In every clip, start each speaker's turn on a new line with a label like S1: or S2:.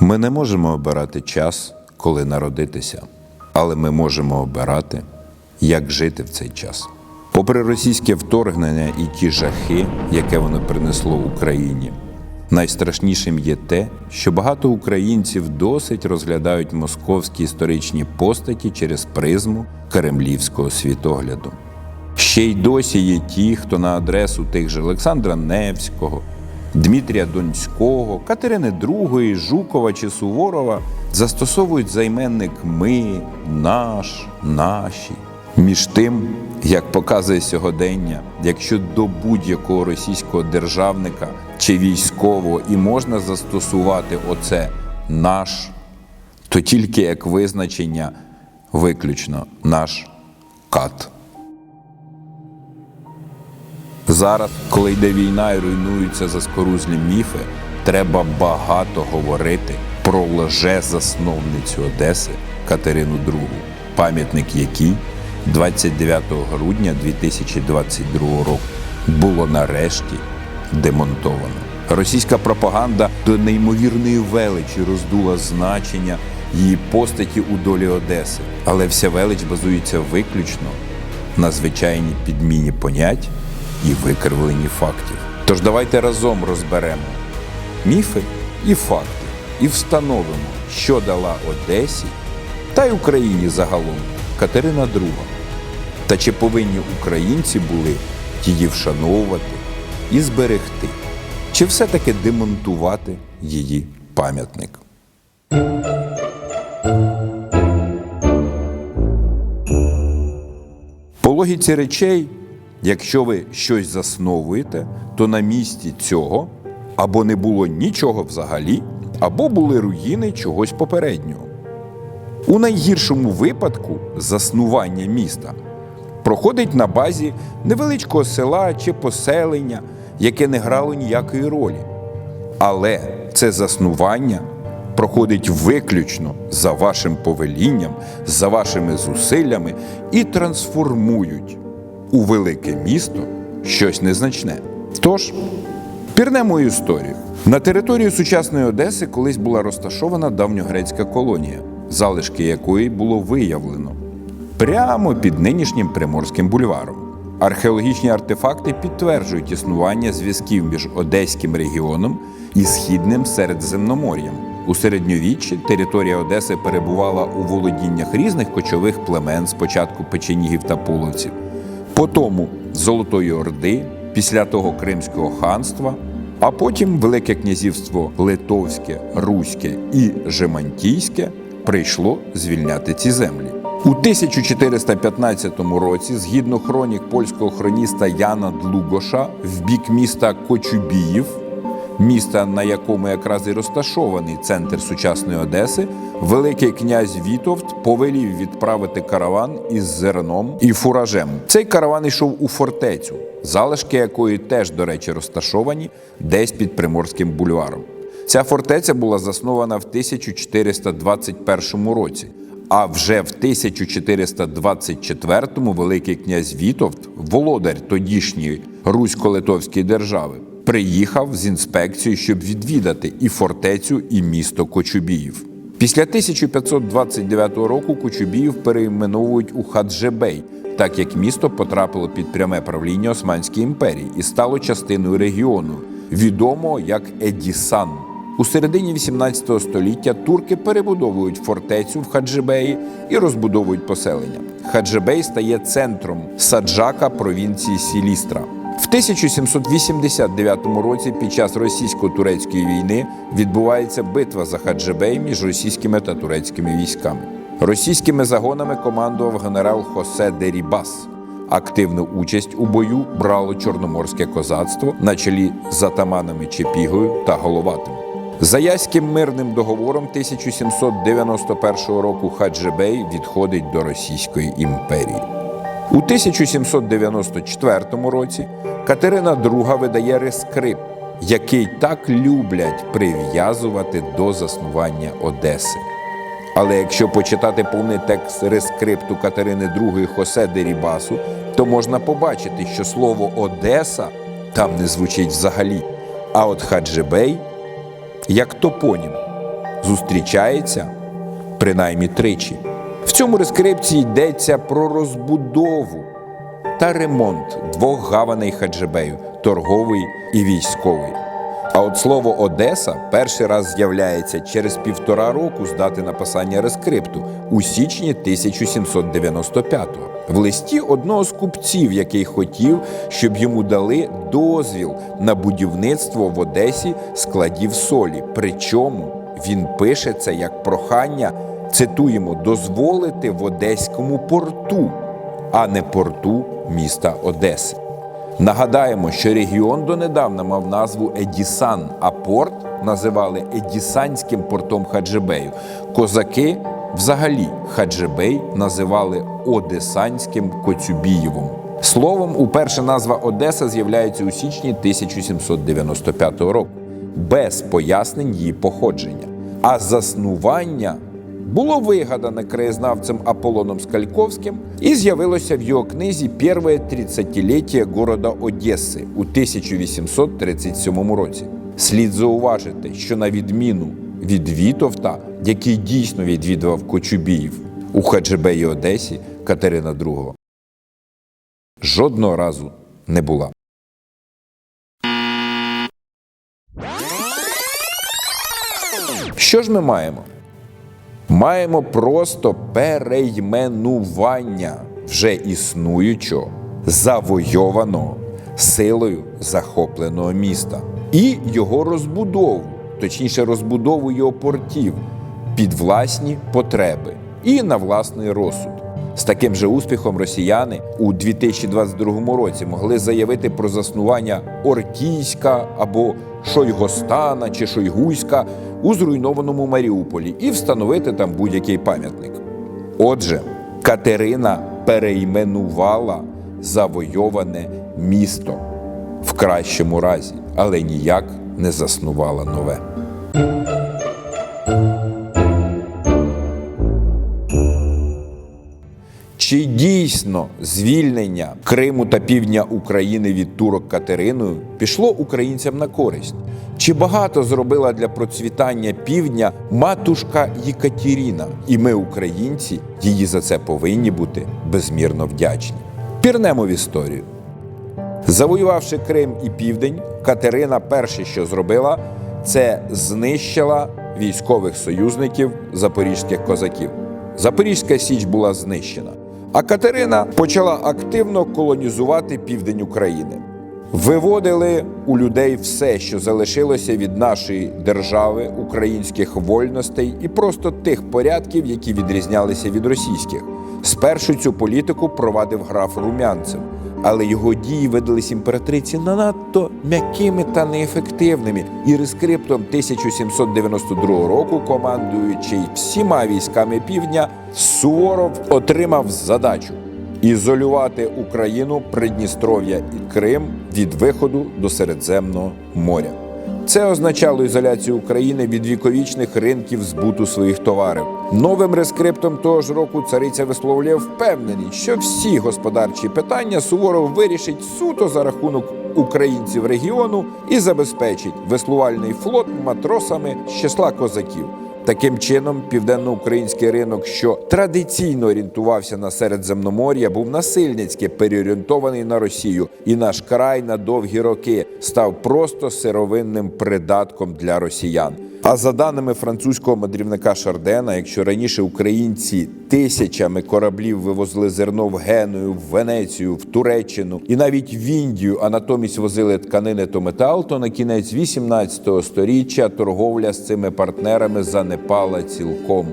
S1: Ми не можемо обирати час, коли народитися, але ми можемо обирати, як жити в цей час. Попри російське вторгнення і ті жахи, яке воно принесло Україні, найстрашнішим є те, що багато українців досить розглядають московські історичні постаті через призму кремлівського світогляду. Ще й досі є ті, хто на адресу тих же Олександра Невського, Дмитрія Донського, Катерини II, Жукова чи Суворова застосовують займенник ми, наш, наші. Між тим, як показує сьогодення, якщо до будь-якого російського державника чи військового і можна застосувати оце наш, то тільки як визначення виключно наш кат. Зараз, коли йде війна і руйнуються заскорузлі міфи, треба багато говорити про лже-засновницю Одеси Катерину II, пам'ятник якій 29 грудня 2022 року було нарешті демонтовано. Російська пропаганда до неймовірної величі роздула значення її постаті у долі Одеси, але вся велич базується виключно на звичайній підміні понять і викривленні фактів. Тож давайте разом розберемо міфи і факти і встановимо, що дала Одесі та й Україні загалом Катерина II. Та чи повинні українці були її вшановувати і зберегти, чи все-таки демонтувати її пам'ятник? По логіці речей, якщо ви щось засновуєте, то на місці цього або не було нічого взагалі, або були руїни чогось попереднього. У найгіршому випадку заснування міста проходить на базі невеличкого села чи поселення, яке не грало ніякої ролі. Але це заснування проходить виключно за вашим повелінням, за вашими зусиллями і трансформують у велике місто щось незначне. Тож, пірнемо історію. На території сучасної Одеси колись була розташована давньогрецька колонія, залишки якої було виявлено прямо під нинішнім Приморським бульваром. Археологічні артефакти підтверджують існування зв'язків між Одеським регіоном і східним Середземномор'ям. У середньовіччі територія Одеси перебувала у володіннях різних кочових племен, спочатку печенігів та половців, потім Золотої Орди, після того Кримського ханства, а потім Велике князівство Литовське, Руське і Жемантійське прийшло звільняти ці землі. У 1415 році, згідно хронік польського хроніста Яна Длугоша, в бік міста Кочубіїв, міста, на якому якраз і розташований центр сучасної Одеси, Великий князь Вітовт повелів відправити караван із зерном і фуражем. Цей караван йшов у фортецю, залишки якої теж, до речі, розташовані десь під Приморським бульваром. Ця фортеця була заснована в 1421 році. А вже в 1424-му Великий князь Вітовт, володар тодішньої Русько-Литовської держави, приїхав з інспекцією, щоб відвідати і фортецю, і місто Кочубіїв. Після 1529 року Кочубіїв перейменовують у Хаджебей, так як місто потрапило під пряме правління Османської імперії і стало частиною регіону, відомого як Едісан. У середині 18 століття турки перебудовують фортецю в Хаджибеї і розбудовують поселення. Хаджибей стає центром саджака провінції Сілістра. В 1789 році під час російсько-турецької війни відбувається битва за Хаджибей між російськими та турецькими військами. Російськими загонами командував генерал Хосе Дерібас. Активну участь у бою брало чорноморське козацтво на чолі з атаманами Чепігою та Головатим. За Яським мирним договором 1791 року Хаджибей відходить до Російської імперії. У 1794 році Катерина II видає рескрипт, який так люблять прив'язувати до заснування Одеси. Але якщо почитати повний текст рескрипту Катерини II Хосе Дерібасу, то можна побачити, що слово Одеса там не звучить взагалі. А от Хаджибей, як топонім, зустрічається принаймні тричі. Цьому рескрипції йдеться про розбудову та ремонт двох гаваней Хаджибею торговий і військовий. А от слово Одеса перший раз з'являється через півтора року з дати написання рескрипту у січні 1795-го. В листі одного з купців, який хотів, щоб йому дали дозвіл на будівництво в Одесі складів солі. Причому він пише це як прохання, цитуємо, дозволити в Одеському порту, а не порту міста Одеси. Нагадаємо, що регіон донедавна мав назву Едісан, а порт називали Едісанським портом Хаджибею. Козаки взагалі Хаджибей називали Одесанським Коцюбієвом. Словом, уперше назва Одеса з'являється у січні 1795 року, без пояснень її походження. А заснування було вигадане краєзнавцем Аполлоном Скальковським і з'явилося в його книзі Перве тридцятиліття города Одеси у 1837 році. Слід зауважити, що на відміну від Вітовта, який дійсно відвідував Кочубіїв у Хаджибеї Одесі Катерина II, жодного разу не була. Що ж ми маємо? Маємо просто перейменування вже існуючого, завойованого силою захопленого міста і його розбудову, точніше, розбудову його портів під власні потреби і на власний розсуд. З таким же успіхом росіяни у 2022 році могли заявити про заснування Оркійська або Шойгостана чи Шойгуська у зруйнованому Маріуполі і встановити там будь-який пам'ятник. Отже, Катерина перейменувала завойоване місто в кращому разі, але ніяк не заснувала нове. Чи дійсно звільнення Криму та півдня України від турок Катериною пішло українцям на користь? Чи багато зробила для процвітання півдня матушка Єкатеріна? І ми, українці, її за це повинні бути безмірно вдячні. Пірнемо в історію. Завоювавши Крим і Південь, Катерина перше, що зробила, це знищила військових союзників запорізьких козаків. Запорізька Січ була знищена. А Катерина почала активно колонізувати південь України. Виводили у людей все, що залишилося від нашої держави, українських вольностей і просто тих порядків, які відрізнялися від російських. Спершу цю політику провадив граф Румянцев, але його дії видались імператриці надто м'якими та неефективними. І рескриптом 1792 року, командуючий всіма військами півдня, Суворов отримав задачу ізолювати Україну, Придністров'я і Крим від виходу до Середземного моря. Це означало ізоляцію України від віковічних ринків збуту своїх товарів. Новим рескриптом того ж року цариця висловлює впевненість, що всі господарчі питання суворо вирішить суто за рахунок українців регіону і забезпечить веслувальний флот матросами з числа козаків. Таким чином, південноукраїнський ринок, що традиційно орієнтувався на Середземномор'я, був насильницьки переорієнтований на Росію, і наш край на довгі роки став просто сировинним придатком для росіян. А за даними французького мандрівника Шардена, якщо раніше українці тисячами кораблів вивозили зерно в Геную, в Венецію, в Туреччину і навіть в Індію, а натомість возили тканини то метал, то на кінець 18 століття торговля з цими партнерами занепала цілком.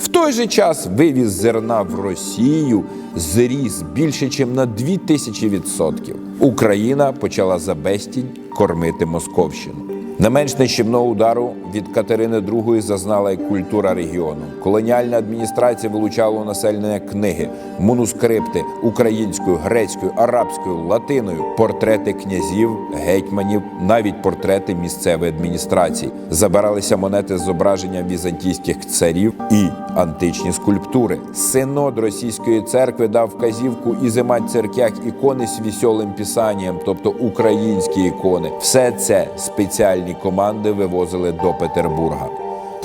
S1: В той же час вивіз зерна в Росію зріс більше, ніж на 2000 відсотків. Україна почала за безцінь кормити Московщину. Не менш нищівного удару від Катерини II зазнала й культура регіону. Колоніальна адміністрація вилучала у населення книги, манускрипти українською, грецькою, арабською, латиною, портрети князів, гетьманів, навіть портрети місцевої адміністрації. Забиралися монети з зображенням візантійських царів і античні скульптури. Синод російської церкви дав вказівку ізимать церквях ікони з вісьолим писанням, тобто українські ікони. Все це спеціальні команди вивозили до Петербурга.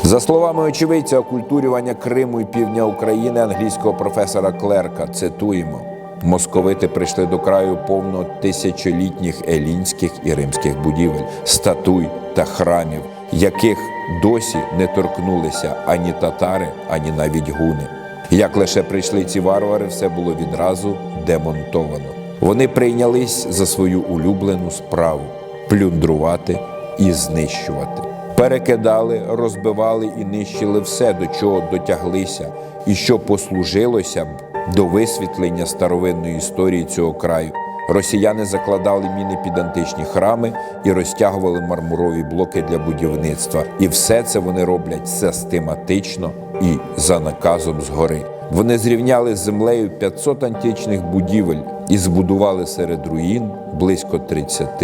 S1: За словами очевидця окультурювання Криму і півдня України англійського професора Клерка, цитуємо: московити прийшли до краю повно тисячолітніх елінських і римських будівель, статуй та храмів, яких досі не торкнулися ані татари, ані навіть гуни. Як лише прийшли ці варвари, все було відразу демонтовано. Вони прийнялись за свою улюблену справу плюндрувати і знищувати. Перекидали, розбивали і нищили все, до чого дотяглися, і що послужилося б до висвітлення старовинної історії цього краю. Росіяни закладали міни під античні храми і розтягували мармурові блоки для будівництва. І все це вони роблять систематично і за наказом згори. Вони зрівняли з землею 500 античних будівель і збудували серед руїн близько 30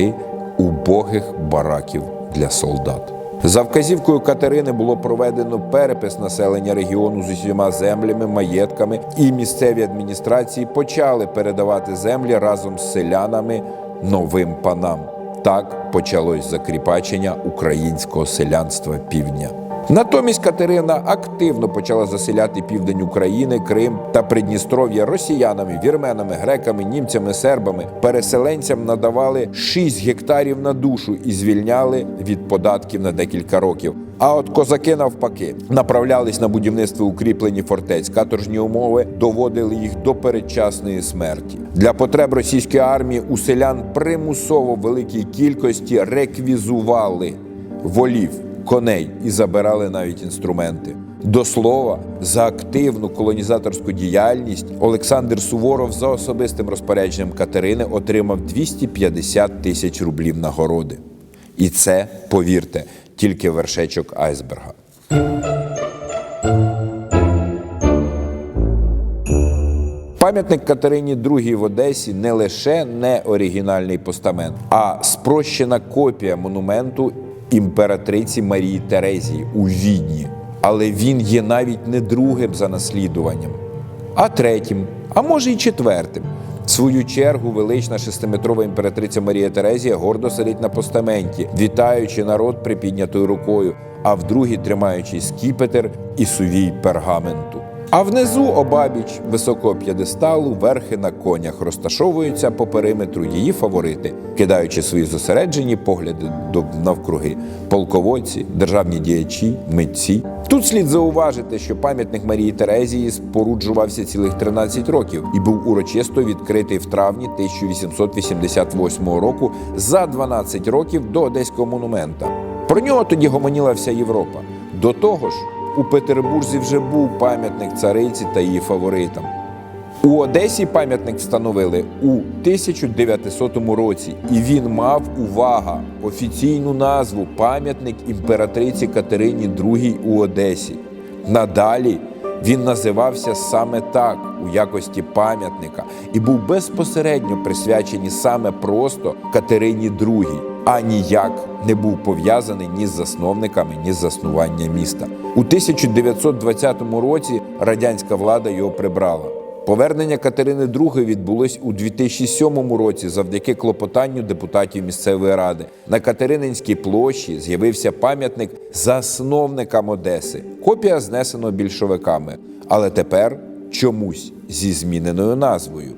S1: убогих бараків для солдат. За вказівкою Катерини було проведено перепис населення регіону з усіма землями, маєтками, і місцеві адміністрації почали передавати землі разом з селянами новим панам. Так почалось закріпачення українського селянства півдня. Натомість Катерина активно почала заселяти південь України, Крим та Придністров'я росіянами, вірменами, греками, німцями, сербами. Переселенцям надавали 6 гектарів на душу і звільняли від податків на декілька років. А от козаки навпаки направлялись на будівництво укріплені фортець. Каторжні умови доводили їх до передчасної смерті. Для потреб російської армії у селян примусово великій кількості реквізували волів коней і забирали навіть інструменти. До слова, за активну колонізаторську діяльність Олександр Суворов за особистим розпорядженням Катерини отримав 250 тисяч рублів нагороди. І це, повірте, тільки вершечок айсберга. Пам'ятник Катерині II в Одесі не лише не оригінальний постамент, а спрощена копія монументу імператриці Марії Терезії у Відні. Але він є навіть не другим за наслідуванням, а третім, а може й четвертим. В свою чергу велична шестиметрова імператриця Марія Терезія гордо сидить на постаменті, вітаючи народ припіднятою рукою, а в другій тримаючи скіпетр і сувій пергаменту. А внизу обабіч високого п'єдесталу верхи на конях розташовуються по периметру її фаворити, кидаючи свої зосереджені погляди до навкруги полководці, державні діячі, митці. Тут слід зауважити, що пам'ятник Марії Терезії споруджувався цілих 13 років і був урочисто відкритий в травні 1888 року за 12 років до Одеського монумента. Про нього тоді гомоніла вся Європа. До того ж, у Петербурзі вже був пам'ятник цариці та її фаворитам. У Одесі пам'ятник встановили у 1900 році, і він мав увага офіційну назву Пам'ятник імператриці Катерині II у Одесі. Надалі він називався саме так у якості пам'ятника і був безпосередньо присвячений саме просто Катерині II, а ніяк не був пов'язаний ні з засновниками, ні з заснування міста. У 1920 році радянська влада його прибрала. Повернення Катерини II відбулось у 2007 році завдяки клопотанню депутатів місцевої ради. На Катерининській площі з'явився пам'ятник засновникам Одеси. Копія знесена більшовиками, але тепер чомусь зі зміненою назвою.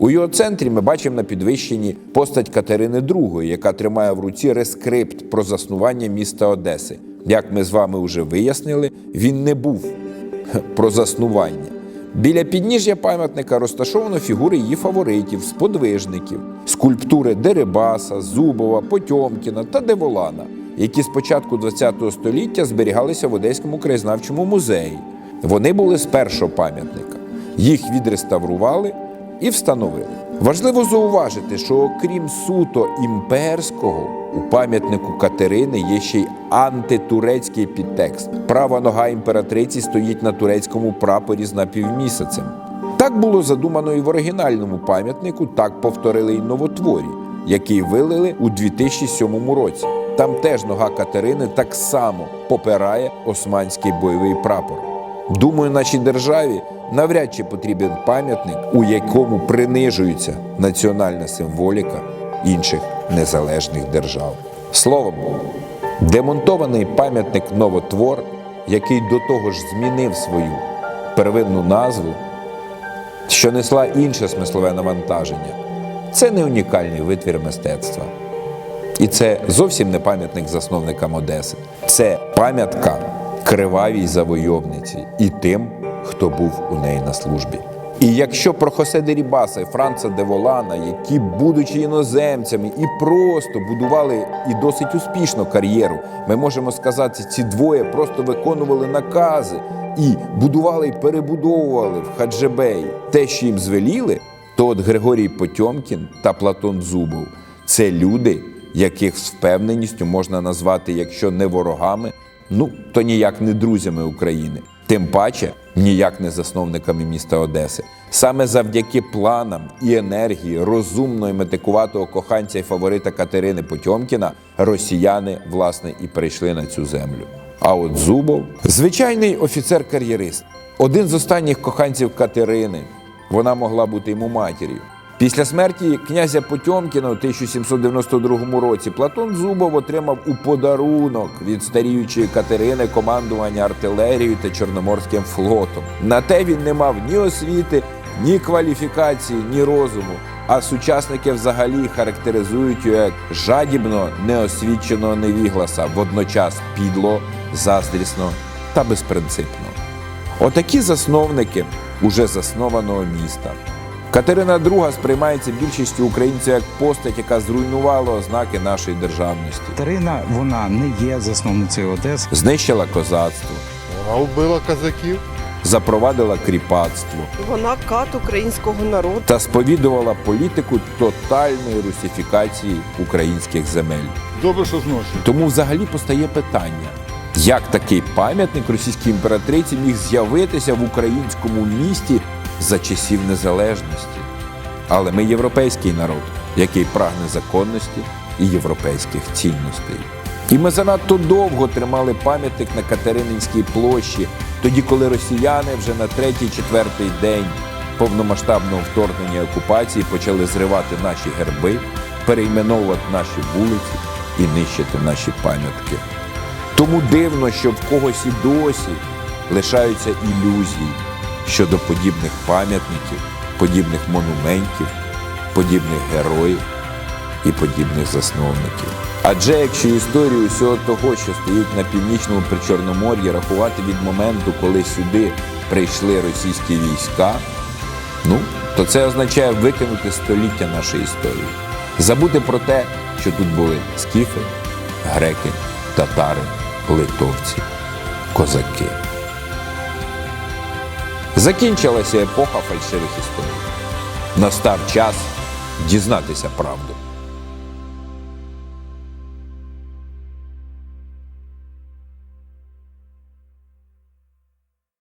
S1: У його центрі ми бачимо на підвищенні постать Катерини II, яка тримає в руці рескрипт про заснування міста Одеси. Як ми з вами вже вияснили, він не був про заснування. Біля підніжжя пам'ятника розташовано фігури її фаворитів, сподвижників, скульптури Дерибаса, Зубова, Потьомкіна та Деволана, які з початку ХХ століття зберігалися в Одеському краєзнавчому музеї. Вони були з першого пам'ятника. Їх відреставрували і встановили. Важливо зауважити, що окрім суто імперського, у пам'ятнику Катерини є ще й антитурецький підтекст. Права нога імператриці стоїть на турецькому прапорі з напівмісяцем. Так було задумано і в оригінальному пам'ятнику, так повторили й новотворі, який вилили у 2007 році. Там теж нога Катерини так само попирає османський бойовий прапор. Думаю, нашій державі навряд чи потрібен пам'ятник, у якому принижується національна символіка інших незалежних держав. Словом, демонтований пам'ятник новотвор який до того ж змінив свою первинну назву, що несла інше смислове навантаження, це не унікальний витвір мистецтва. І це зовсім не пам'ятник засновникам Одеси. Це пам'ятка кривавій завойовниці і тим, хто був у неї на службі. І якщо про Хосе де Рібаса і Франца де Волана, які, будучи іноземцями, і просто будували і досить успішно кар'єру, ми можемо сказати, ці двоє просто виконували накази і будували і перебудовували в Хаджебеї те, що їм звеліли, то от Григорій Потьомкін та Платон Зубов це люди, яких з впевненістю можна назвати, якщо не ворогами, ну то ніяк не друзями України. Тим паче ніяк не засновниками міста Одеси. Саме завдяки планам і енергії розумного і метикуватого коханця і фаворита Катерини Потьомкіна росіяни власне і прийшли на цю землю. А от Зубов звичайний офіцер-кар'єрист, один з останніх коханців Катерини. Вона могла бути йому матір'ю. Після смерті князя Потьомкіна у 1792 році Платон Зубов отримав у подарунок від старіючої Катерини командування артилерією та Чорноморським флотом. На те він не мав ні освіти, ні кваліфікації, ні розуму. А сучасники взагалі характеризують його як жадібно неосвіченого невігласа, водночас підло, заздрісно та безпринципно. Отакі засновники уже заснованого міста. Катерина II сприймається більшістю українців як постать, яка зруйнувала ознаки нашої державності,
S2: Катерина, вона не є засновницею Одеси.
S1: знищила козацтво,
S3: Вона вбила козаків.
S1: запровадила кріпацтво
S4: Вона кат українського народу.
S1: та сповідувала політику тотальної русифікації українських земель.
S3: Добре, що зносить.
S1: Тому взагалі постає питання, як такий пам'ятник російській імператриці міг з'явитися в українському місті за часів незалежності. Але ми європейський народ, який прагне законності і європейських цінностей. І ми занадто довго тримали пам'ятник на Катерининській площі, тоді, коли росіяни вже на третій-четвертий день повномасштабного вторгнення окупації почали зривати наші герби, перейменовувати наші вулиці і нищити наші пам'ятки. Тому дивно, що в когось і досі лишаються ілюзії щодо подібних пам'ятників, подібних монументів, подібних героїв і подібних засновників. Адже якщо історію усього того, що стоїть на північному причорномор'ї, рахувати від моменту, коли сюди прийшли російські війська, ну, то це означає викинути століття нашої історії. Забути про те, що тут були скіфи, греки, татари, литовці, козаки. Закінчилася епоха фальшивих історій. Настав час дізнатися правду.